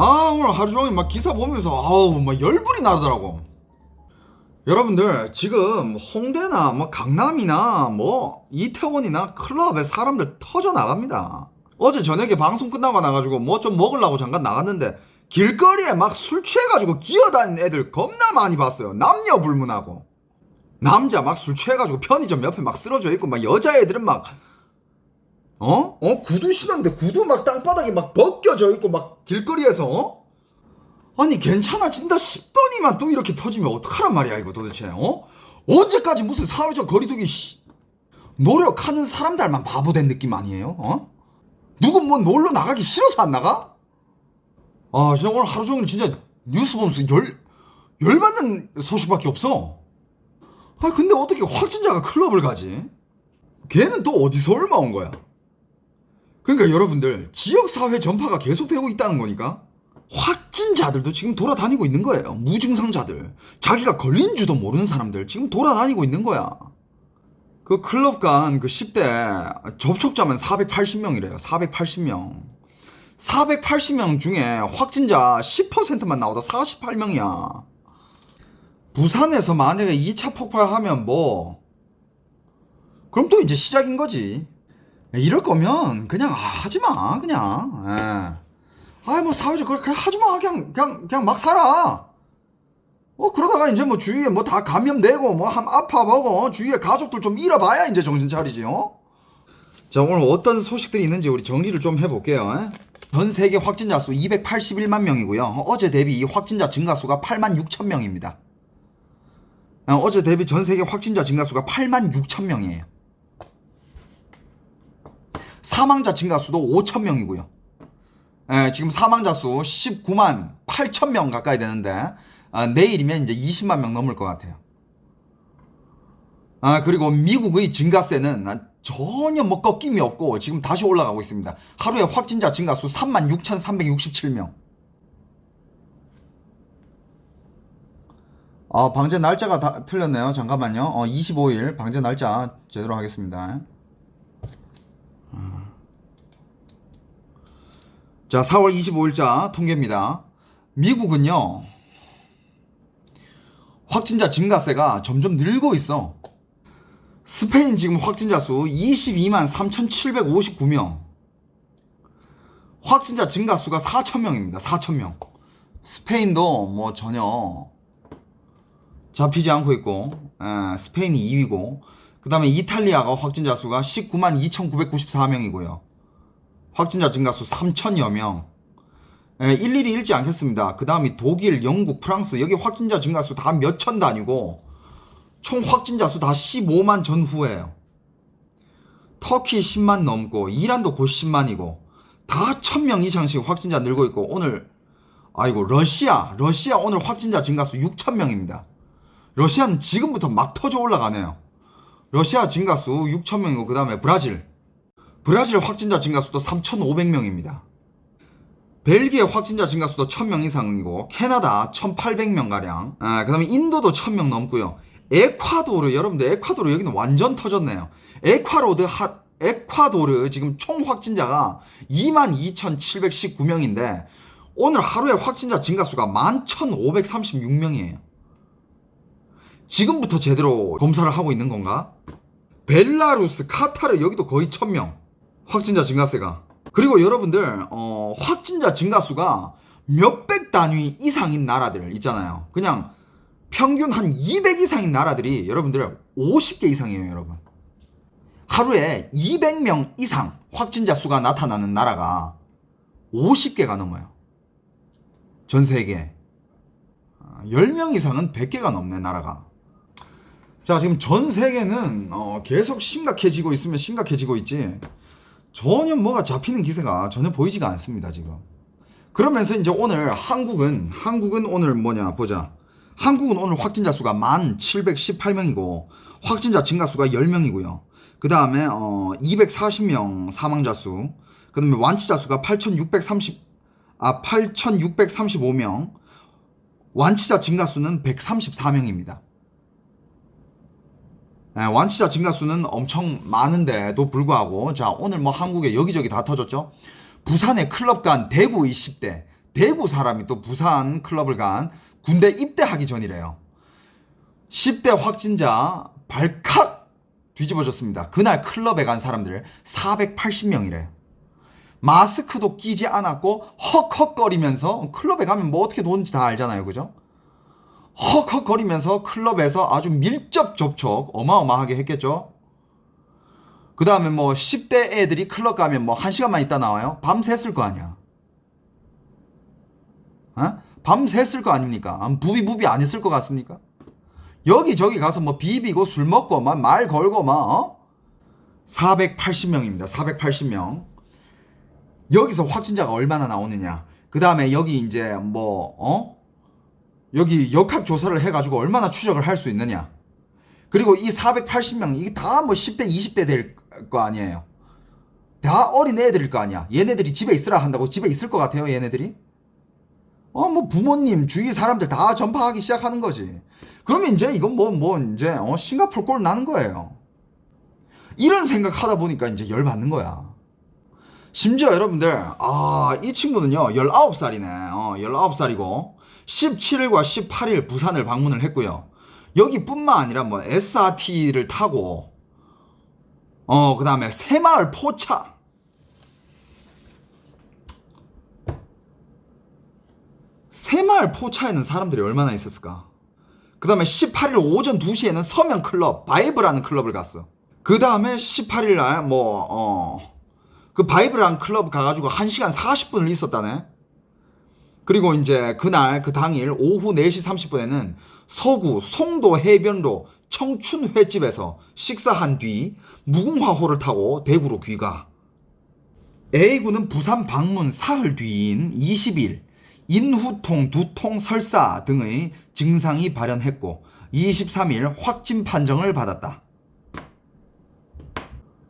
아 오늘 하루 종일 막 기사 보면서 아우 막 열불이 나더라고. 여러분들 지금 홍대나 뭐 강남이나 뭐 이태원이나 클럽에 사람들 터져 나갑니다. 어제 저녁에 방송 끝나고 나가지고 뭐 좀 먹으려고 잠깐 나갔는데 길거리에 막 술 취해가지고 기어다니는 애들 겁나 많이 봤어요. 남녀 불문하고. 남자 막 술 취해가지고 편의점 옆에 막 쓰러져 있고 막 여자애들은 막 어? 어? 구두 신었는데 구두 막 땅바닥에 막 벗겨져 있고 막 길거리에서 어? 아니 괜찮아진다 싶더니만 또 이렇게 터지면 어떡하란 말이야 이거 도대체 어? 언제까지 무슨 사회적 거리두기 씨 노력하는 사람들만 바보 된 느낌 아니에요? 어? 누군 뭐 놀러 나가기 싫어서 안 나가? 아 진짜 오늘 하루 종일 진짜 뉴스 보면서 열 열받는 소식밖에 없어 아 근데 어떻게 확진자가 클럽을 가지? 걔는 또 어디서 얼마 온 거야? 그러니까 여러분들 지역사회 전파가 계속되고 있다는 거니까 확진자들도 지금 돌아다니고 있는 거예요. 무증상자들. 자기가 걸린 줄도 모르는 사람들 지금 돌아다니고 있는 거야. 그 클럽 간 그 10대 접촉자만 480명이래요. 480명. 480명 중에 확진자 10%만 나오다 48명이야. 부산에서 만약에 2차 폭발하면 뭐 그럼 또 이제 시작인 거지. 이럴 거면 그냥 아, 하지 마 그냥. 예. 아뭐 사회적 그냥 하지 마 그냥 그냥 그냥 막 살아. 어 그러다가 이제 뭐 주위에 뭐 다 감염되고 뭐한 아파 보고 주위에 가족들 좀 잃어봐야 이제 정신 차리지 어? 자 오늘 어떤 소식들이 있는지 우리 정리를 좀 해볼게요. 예? 전 세계 확진자 수 281만 명이고요. 어제 대비 이 확진자 증가 수가 8만 6천 명입니다. 어, 어제 대비 전 세계 확진자 증가 수가 8만 6천 명이에요. 사망자 증가 수도 5천 명이고요. 예, 지금 사망자 수 19만 8천 명 가까이 되는데 아, 내일이면 이제 20만 명 넘을 것 같아요. 아 그리고 미국의 증가세는 아, 전혀 뭐 꺾임이 없고 지금 다시 올라가고 있습니다. 하루에 확진자 증가 수 3만 6,367명. 아 방제 날짜가 다 틀렸네요. 잠깐만요. 어 25일 방제 날짜 제대로 하겠습니다. 자, 4월 25일자 통계입니다. 미국은요, 확진자 증가세가 점점 늘고 있어. 스페인 지금 확진자 수 22만 3,759명. 확진자 증가 수가 4,000명입니다. 4,000명. 스페인도 뭐 전혀 잡히지 않고 있고, 에, 스페인이 2위고, 그 다음에 이탈리아가 확진자 수가 19만 2,994명이고요. 확진자 증가수 3천여 명. 예, 일일이 읽지 않겠습니다. 그 다음이 독일, 영국, 프랑스 여기 확진자 증가수 다 몇 천 단위고 총 확진자 수 다 15만 전후예요. 터키 10만 넘고 이란도 곧 10만이고 다 1000명 이상씩 확진자 늘고 있고 오늘 아이고 러시아 러시아 오늘 확진자 증가수 6천명입니다. 러시아는 지금부터 막 터져 올라가네요. 러시아 증가수 6천명이고 그 다음에 브라질 브라질 확진자 증가수도 3,500명입니다. 벨기에 확진자 증가수도 1,000명 이상이고 캐나다 1,800명가량 아, 그 다음에 인도도 1,000명 넘고요. 에콰도르 여러분들 에콰도르 여기는 완전 터졌네요. 에콰로드 하, 에콰도르 지금 총 확진자가 22,719명인데 오늘 하루에 확진자 증가수가 11,536명이에요. 지금부터 제대로 검사를 하고 있는 건가? 벨라루스, 카타르 여기도 거의 1000명. 확진자 증가세가. 그리고 여러분들 어, 확진자 증가수가 몇백 단위 이상인 나라들 있잖아요. 그냥 평균 한 200 이상인 나라들이 여러분들 50개 이상이에요, 여러분. 하루에 200명 이상 확진자 수가 나타나는 나라가 50개가 넘어요. 전 세계. 10명 이상은 100개가 넘네, 나라가. 자, 지금 전 세계는 어, 계속 심각해지고 있으면 심각해지고 있지. 전혀 뭐가 잡히는 기세가 전혀 보이지가 않습니다, 지금. 그러면서 이제 오늘 한국은, 한국은 오늘 뭐냐, 보자. 한국은 오늘 확진자 수가 1,718명이고, 확진자 증가 수가 10명이고요. 그 다음에, 어, 240명 사망자 수, 그 다음에 완치자 수가 8,630, 아, 8,635명, 완치자 증가 수는 134명입니다. 예, 완치자 증가 수는 엄청 많은데도 불구하고 자 오늘 뭐 한국에 여기저기 다 터졌죠. 부산의 클럽 간 대구 20대, 대구 사람이 또 부산 클럽을 간 군대 입대하기 전이래요. 10대 확진자 발칵 뒤집어졌습니다. 그날 클럽에 간 사람들 480명이래요. 마스크도 끼지 않았고 헉헉거리면서 클럽에 가면 뭐 어떻게 노는지 다 알잖아요. 그죠? 헉헉 거리면서 클럽에서 아주 밀접 접촉 어마어마하게 했겠죠. 그 다음에 뭐 10대 애들이 클럽 가면 뭐 1시간만 있다 나와요? 밤샜을 거 아니야. 어? 밤샜을 거 아닙니까? 아, 부비부비 안 했을 것 같습니까? 여기저기 가서 뭐 비비고 술 먹고 막 말 걸고 막 어? 480명입니다. 480명. 여기서 확진자가 얼마나 나오느냐. 그 다음에 여기 이제 뭐, 어? 여기 역학 조사를 해가지고 얼마나 추적을 할 수 있느냐. 그리고 이 480명, 이게 다 뭐 10대, 20대 될 거 아니에요. 다 어린 애들일 거 아니야. 얘네들이 집에 있으라 한다고 집에 있을 것 같아요, 얘네들이? 어, 뭐 부모님, 주위 사람들 다 전파하기 시작하는 거지. 그러면 이제 이건 뭐, 뭐, 이제, 어, 싱가폴 꼴 나는 거예요. 이런 생각 하다 보니까 이제 열 받는 거야. 심지어 여러분들, 아, 이 친구는요, 19살이네. 어, 19살이고, 17일과 18일 부산을 방문을 했고요. 여기뿐만 아니라 뭐 SRT를 타고, 어, 그 다음에 새마을 포차. 새마을 포차에는 사람들이 얼마나 있었을까? 그 다음에 18일 오전 2시에는 서면 클럽, 바이브라는 클럽을 갔어. 그 다음에 18일 날, 뭐, 어, 그 바이브라는 클럽 가가지고 1시간 40분을 있었다네. 그리고 이제 그날, 그 당일 오후 4시 30분에는 서구 송도 해변로 청춘 횟집에서 식사한 뒤 무궁화호를 타고 대구로 귀가. A군은 부산 방문 사흘 뒤인 20일 인후통, 두통, 설사 등의 증상이 발현했고 23일 확진 판정을 받았다.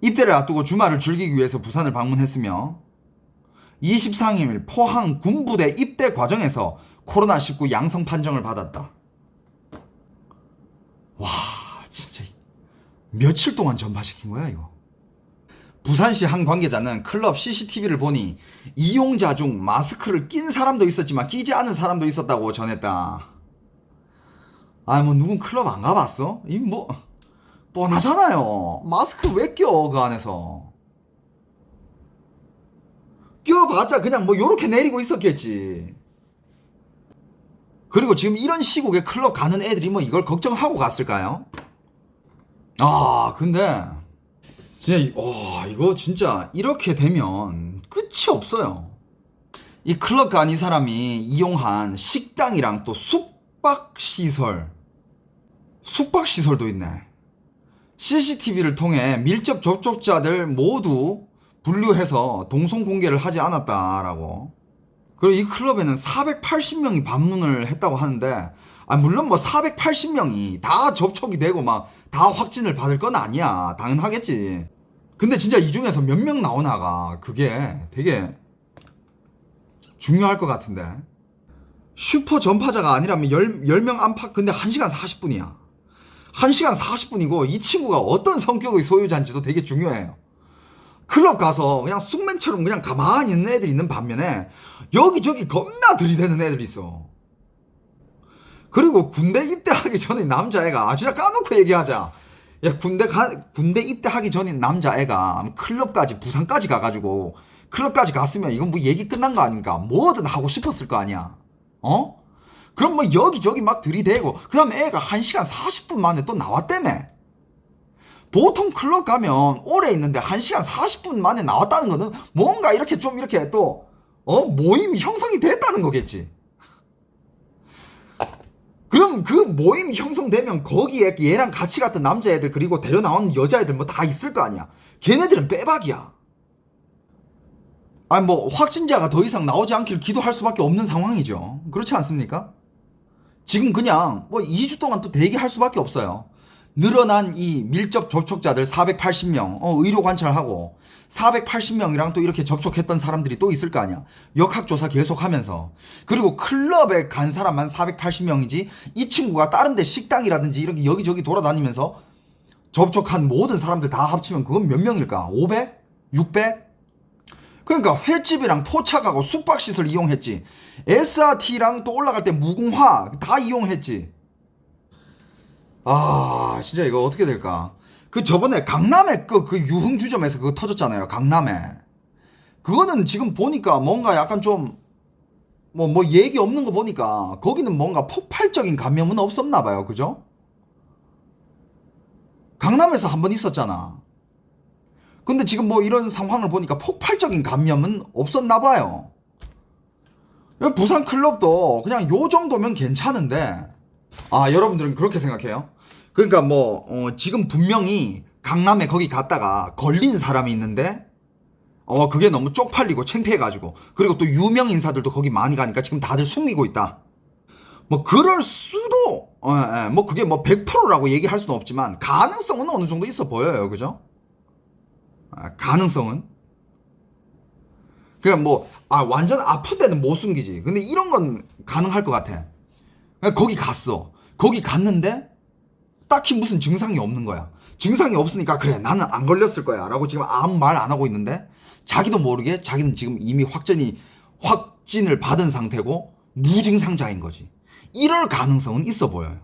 입대를 앞두고 주말을 즐기기 위해서 부산을 방문했으며 23일 포항 군부대 입대 과정에서 코로나19 양성 판정을 받았다. 와, 진짜 며칠 동안 전파시킨 거야, 이거. 부산시 한 관계자는 클럽 CCTV를 보니 이용자 중 마스크를 낀 사람도 있었지만 끼지 않은 사람도 있었다고 전했다. 아, 뭐 누군 클럽 안 가봤어? 이 뭐 뻔하잖아요. 마스크 왜 껴 그 안에서? 껴봤자 그냥 뭐 요렇게 내리고 있었겠지. 그리고 지금 이런 시국에 클럽 가는 애들이 뭐 이걸 걱정하고 갔을까요? 아, 근데 진짜 이- 와 이거 진짜 이렇게 되면 끝이 없어요. 이 클럽 간 이 사람이 이용한 식당이랑 또 숙박 시설, 숙박 시설도 있네. CCTV를 통해 밀접 접촉자들 모두 분류해서 동선 공개를 하지 않았다라고. 그리고 이 클럽에는 480명이 방문을 했다고 하는데, 아, 물론 뭐 480명이 다 접촉이 되고 막 다 확진을 받을 건 아니야. 당연하겠지. 근데 진짜 이 중에서 몇 명 나오나가 그게 되게 중요할 것 같은데. 슈퍼 전파자가 아니라면 10, 10명 안팎 근데 1시간 40분이야. 1시간 40분이고 이 친구가 어떤 성격의 소유자인지도 되게 중요해요. 클럽 가서 그냥 숙맨처럼 그냥 가만히 있는 애들이 있는 반면에 여기저기 겁나 들이대는 애들이 있어. 그리고 군대 입대하기 전에 남자애가 아 진짜 까놓고 얘기하자. 야 군대 가 군대 입대하기 전인 남자애가 클럽까지 부산까지 가가지고 클럽까지 갔으면 이건 뭐 얘기 끝난 거 아닌가? 뭐든 하고 싶었을 거 아니야. 어? 그럼 뭐 여기저기 막 들이대고 그다음에 애가 1시간 40분 만에 또 나왔다며. 보통 클럽 가면 오래 있는데 1시간 40분 만에 나왔다는 거는 뭔가 이렇게 좀 이렇게 또 어? 모임이 형성이 됐다는 거겠지. 그럼 그 모임이 형성되면 거기에 얘랑 같이 갔던 남자애들 그리고 데려 나온 여자애들 뭐 다 있을 거 아니야. 걔네들은 빼박이야. 아니 뭐 확진자가 더 이상 나오지 않길 기도할 수밖에 없는 상황이죠. 그렇지 않습니까? 지금 그냥 뭐 2주 동안 또 대기할 수밖에 없어요. 늘어난 이 밀접 접촉자들 480명 어, 의료 관찰하고 480명이랑 또 이렇게 접촉했던 사람들이 또 있을 거 아니야. 역학조사 계속 하면서 그리고 클럽에 간 사람만 480명이지 이 친구가 다른 데 식당이라든지 이렇게 여기저기 돌아다니면서 접촉한 모든 사람들 다 합치면 그건 몇 명일까? 500? 600? 그러니까 횟집이랑 포차가고 숙박시설 이용했지. SRT랑 또 올라갈 때 무궁화 다 이용했지. 아, 진짜 이거 어떻게 될까? 그 저번에 강남에 그, 그 유흥주점에서 그거 터졌잖아요. 강남에. 그거는 지금 보니까 뭔가 약간 좀, 뭐, 뭐 얘기 없는 거 보니까 거기는 뭔가 폭발적인 감염은 없었나 봐요. 그죠? 강남에서 한 번 있었잖아. 근데 지금 뭐 이런 상황을 보니까 폭발적인 감염은 없었나 봐요. 부산 클럽도 그냥 요 정도면 괜찮은데, 아, 여러분들은 그렇게 생각해요? 그러니까 뭐, 어, 지금 분명히 강남에 거기 갔다가 걸린 사람이 있는데, 어, 그게 너무 쪽팔리고 창피해가지고, 그리고 또 유명 인사들도 거기 많이 가니까 지금 다들 숨기고 있다. 뭐, 그럴 수도, 어, 예, 뭐, 그게 뭐 100%라고 얘기할 수는 없지만, 가능성은 어느 정도 있어 보여요. 그죠? 아, 가능성은. 그냥 뭐, 아, 완전 아픈 데는 못 숨기지. 근데 이런 건 가능할 것 같아. 거기 갔어. 거기 갔는데, 딱히 무슨 증상이 없는 거야. 증상이 없으니까, 그래, 나는 안 걸렸을 거야. 라고 지금 아무 말 안 하고 있는데, 자기도 모르게 자기는 지금 이미 확전이, 확진을 받은 상태고, 무증상자인 거지. 이럴 가능성은 있어 보여요.